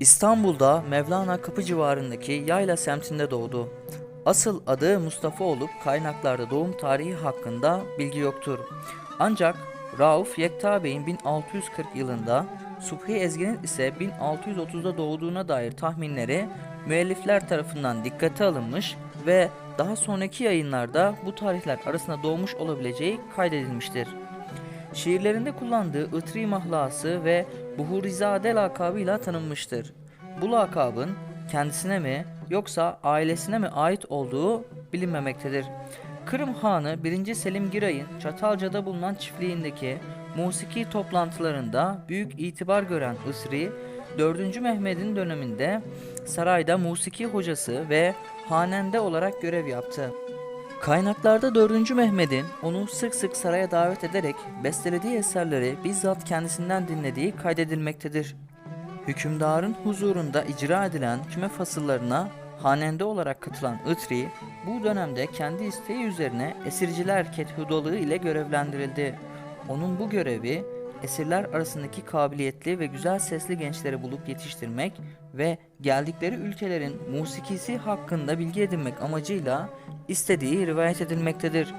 İstanbul'da Mevlana Kapı civarındaki Yayla semtinde doğdu. Asıl adı Mustafa olup kaynaklarda doğum tarihi hakkında bilgi yoktur. Ancak Rauf Yekta Bey'in 1640 yılında, Subhi Ezgi'nin ise 1630'da doğduğuna dair tahminleri müellifler tarafından dikkate alınmış ve daha sonraki yayınlarda bu tarihler arasında doğmuş olabileceği kaydedilmiştir. Şiirlerinde kullandığı Itri mahlası ve Buhurizade lakabıyla tanınmıştır. Bu lakabın kendisine mi yoksa ailesine mi ait olduğu bilinmemektedir. Kırım Hanı 1. Selim Giray'ın Çatalca'da bulunan çiftliğindeki musiki toplantılarında büyük itibar gören Isri, 4. Mehmet'in döneminde sarayda musiki hocası ve hanende olarak görev yaptı. Kaynaklarda 4. Mehmet'in onu sık sık saraya davet ederek bestelediği eserleri bizzat kendisinden dinlediği kaydedilmektedir. Hükümdarın huzurunda icra edilen küme fasıllarına hanende olarak katılan Itri, bu dönemde kendi isteği üzerine esirciler kethudalığı ile görevlendirildi. Onun bu görevi esirler arasındaki kabiliyetli ve güzel sesli gençleri bulup yetiştirmek ve geldikleri ülkelerin musikisi hakkında bilgi edinmek amacıyla istediği rivayet edilmektedir.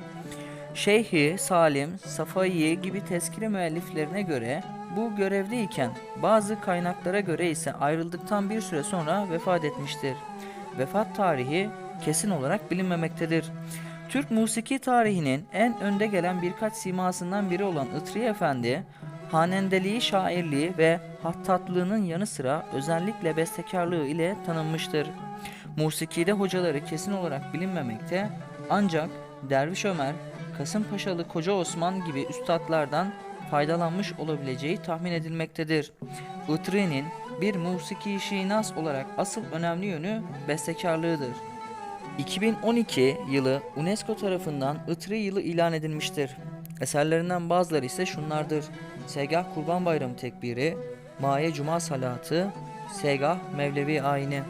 Şeyhi, Salim, Safai gibi tezkire müelliflerine göre bu görevdeyken bazı kaynaklara göre ise ayrıldıktan bir süre sonra vefat etmiştir. Vefat tarihi kesin olarak bilinmemektedir. Türk musiki tarihinin en önde gelen birkaç simasından biri olan Itri Efendi, hanendeliği, şairliği ve hattatlığının yanı sıra özellikle bestekarlığı ile tanınmıştır. Musikide hocaları kesin olarak bilinmemekte ancak Derviş Ömer, Kasımpaşalı Koca Osman gibi üstadlardan faydalanmış olabileceği tahmin edilmektedir. Itri'nin bir musiki şinas olarak asıl önemli yönü bestekarlığıdır. 2012 yılı UNESCO tarafından Itri yılı ilan edilmiştir. Eserlerinden bazıları ise şunlardır. Segah Kurban Bayramı Tekbiri, Maye Cuma Salatı, Segah Mevlevi Ayini.